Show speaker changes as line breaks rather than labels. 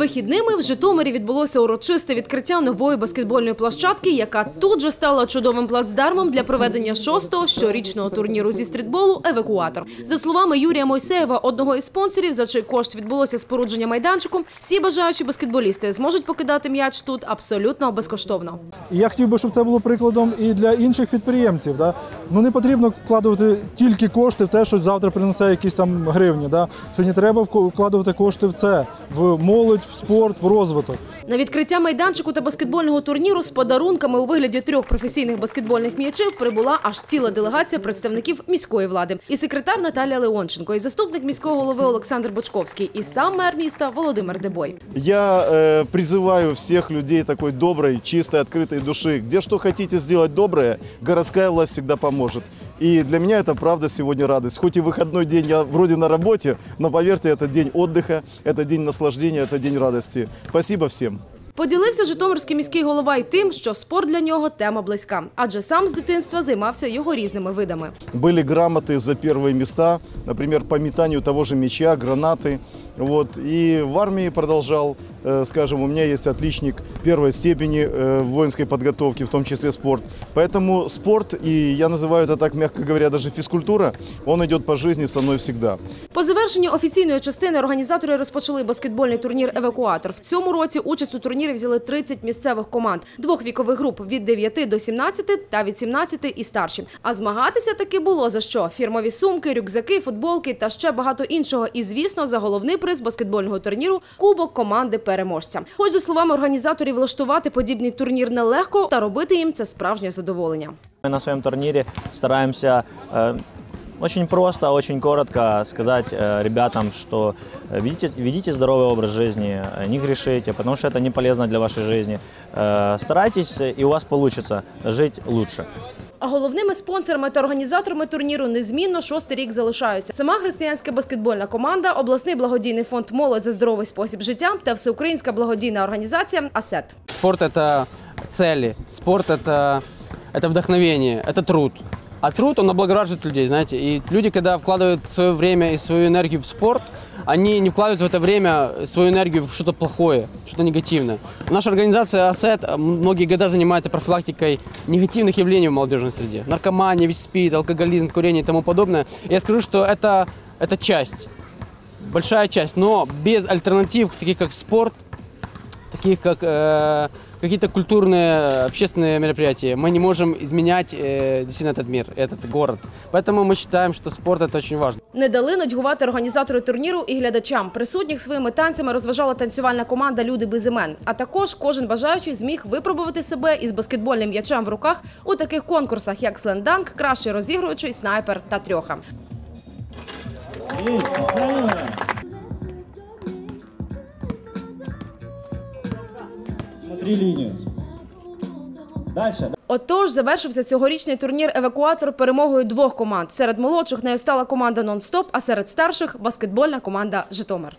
Вихідними в Житомирі відбулося урочисте відкриття нової баскетбольної площадки, яка тут же стала чудовим плацдармом для проведення шостого щорічного турніру зі стрітболу «Евакуатор». За словами Юрія Мойсеєва, одного із спонсорів, за чий кошт відбулося спорудження майданчику, всі бажаючі баскетболісти зможуть покидати м'яч тут абсолютно безкоштовно.
Я хотів би, щоб це було прикладом і для інших підприємців. Да? Ну не потрібно вкладувати тільки кошти в те, що завтра принесе якісь там гривні. Да? Сьогодні треба вк- вкладувати кошти в це, в молодь, в спорт, в розвиток.
На відкриття майданчику та баскетбольного турніру з подарунками у вигляді трьох професійних баскетбольних м'ячів прибула аж ціла делегація представників міської влади. І секретар Наталія Леонченко, і заступник міського голови Олександр Бочковський, і сам мер міста Володимир Дебой.
Я э, призываю всех людей такой доброй, чистой, открытой души. Где что хотите сделать доброе, городская власть всегда поможет. И для меня это правда сегодня радость. Хоть и выходной день, я вроде на работе, но поверьте, это день отдыха, это день наслаждения, это день радости. Спасибо всем.
Поділився Житомирський міський голова й тим, що спорт для нього тема близька, адже сам з дитинства займався його різними видами.
Были грамоты за первые места, например, по метанию того же мяча, гранаты. Вот. И в армии продолжал, э, скажем, у меня есть отличник первой степени э, воинской подготовки, в том числе спорт. Поэтому спорт, и я называю это так, мягко говоря, даже физкультура, он идет по жизни со мной всегда.
По завершенню офіційної частини організатори розпочали баскетбольний турнір Евакуатор. В цьому році участь у турнірі взяли 30 місцевих команд двох вікових груп від 9 до 17 та від 17 і старші. А змагатися таки було за що: фірмові сумки, рюкзаки, футболки та ще багато іншого. І звісно, за головний приз баскетбольного турніру кубок команди переможця. Хоч за словами організаторів, влаштувати подібний турнір нелегко, та робити їм це справжнє задоволення.
Мы на своем турнире стараемся э, очень просто, очень коротко сказать э, ребятам, что э, ведите, ведите здоровый образ жизни, э, не грешите, потому что это не полезно для вашей жизни. Э, старайтесь, э, и у вас получится жить лучше.
А головними спонсорами та організаторами турніру незмінно шостий рік залишаються сама християнська баскетбольна команда, обласний благодійний фонд Молодь за здоровий спосіб життя та всеукраїнська благодійна організація АСЕТ.
Спорт – это цели, спорт – это, это вдохновение, это труд. А труд, он облагораживает людей, знаете. И люди, когда вкладывают свое время и свою энергию в спорт, они не вкладывают в это время свою энергию в что-то плохое, что-то негативное. Наша организация АСЭТ многие года занимается профилактикой негативных явлений в молодежной среде. Наркомания, ВИЧ-СПИД, алкоголизм, курение и тому подобное. Я скажу, что это, это часть, большая часть, но без альтернатив, таких как спорт, таких как э, какие-то культурные, общественные мероприятия, мы не можем изменять э, действительно этот мир, этот город. Поэтому мы считаем, что спорт это очень важно.
Не дали нудьгувати організатори турніру і глядачам. Присутніх своїми танцями розважала танцювальна команда Люди без імен. А також кожен бажаючий зміг випробувати себе із баскетбольним м'ячем в руках у таких конкурсах, як сленданк, кращий розігруючий, снайпер та трьоха.
Смотри лінію. Дальше.
Отож, завершився цьогорічний турнір евакуатор перемогою двох команд. Серед молодших нею стала команда «Нон-стоп», а серед старших баскетбольна команда Житомир.